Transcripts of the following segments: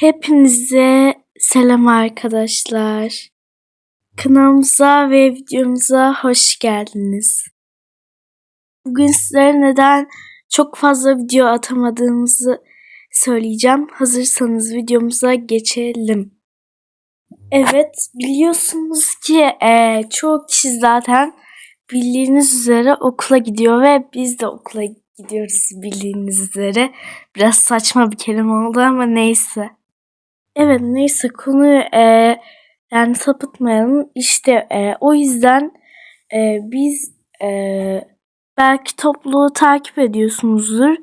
Hepinize selam arkadaşlar. Kanalımıza ve videomuza hoş geldiniz. Bugün sizlere neden çok fazla video atamadığımızı söyleyeceğim. Hazırsanız videomuza geçelim. Evet biliyorsunuz ki e, çoğu kişi zaten bildiğiniz üzere okula gidiyor ve biz de okula gidiyoruz bildiğiniz üzere. Biraz saçma bir kelime oldu ama neyse. Evet neyse konuyu e, yani sapıtmayalım. İşte e, o yüzden e, biz e, belki topluluğu takip ediyorsunuzdur.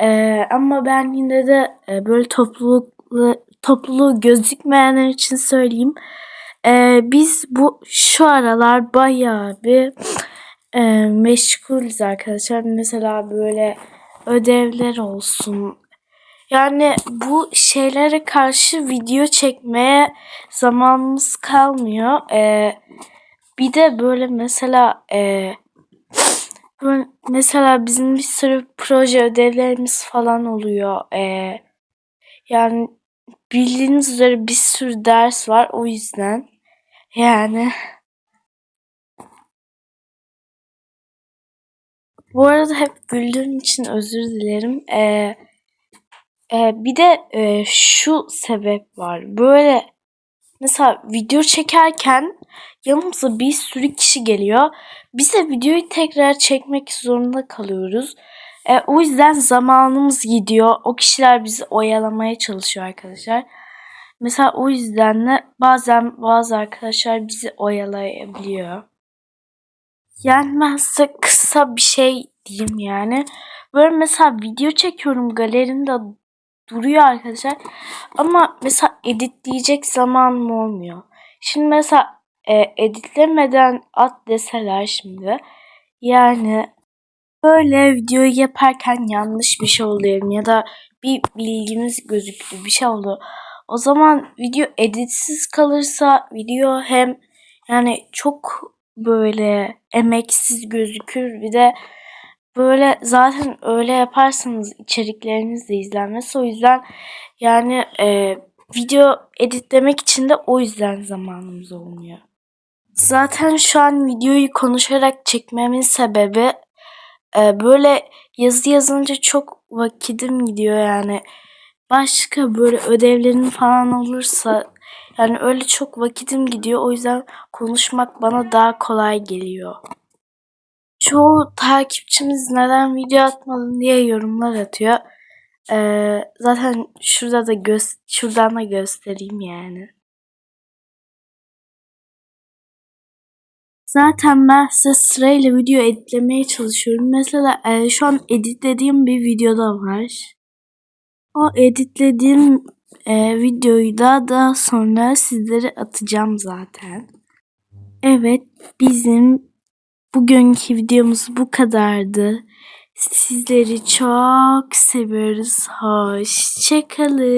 E, ama ben yine de e, böyle topluluklu, topluluğu gözükmeyenler için söyleyeyim. E, biz bu şu aralar bayağı bir e, meşgulüz arkadaşlar. Mesela böyle ödevler olsun, yani bu şeylere karşı video çekmeye zamanımız kalmıyor. Ee, bir de böyle mesela e, mesela bizim bir sürü proje ödevlerimiz falan oluyor. Ee, yani bildiğiniz üzere bir sürü ders var o yüzden. Yani bu arada hep güldüğüm için özür dilerim. Ee, ee, bir de e, şu sebep var. Böyle mesela video çekerken yanımıza bir sürü kişi geliyor. Biz de videoyu tekrar çekmek zorunda kalıyoruz. E, o yüzden zamanımız gidiyor. O kişiler bizi oyalamaya çalışıyor arkadaşlar. Mesela o yüzden de bazen bazı arkadaşlar bizi oyalayabiliyor. Yani ben size kısa bir şey diyeyim yani. Böyle mesela video çekiyorum galerimde duruyor arkadaşlar. Ama mesela editleyecek zamanım olmuyor. Şimdi mesela e, editlemeden at deseler şimdi. Yani böyle videoyu yaparken yanlış bir şey oldu ya da bir bilgimiz gözüktü bir şey oldu. O zaman video editsiz kalırsa video hem yani çok böyle emeksiz gözükür bir de böyle zaten öyle yaparsanız içerikleriniz de izlenmez. O yüzden yani e, video editlemek için de o yüzden zamanımız olmuyor. Zaten şu an videoyu konuşarak çekmemin sebebi e, böyle yazı yazınca çok vakitim gidiyor yani. Başka böyle ödevlerin falan olursa yani öyle çok vakitim gidiyor. O yüzden konuşmak bana daha kolay geliyor çoğu takipçimiz neden video atmadın diye yorumlar atıyor. Ee, zaten şurada da göz şuradan da göstereyim yani. Zaten ben size sırayla video editlemeye çalışıyorum. Mesela e, şu an editlediğim bir videoda var. O editlediğim e, videoyu da daha sonra sizlere atacağım zaten. Evet bizim Bugünkü videomuz bu kadardı. Sizleri çok seviyoruz. Hoşçakalın.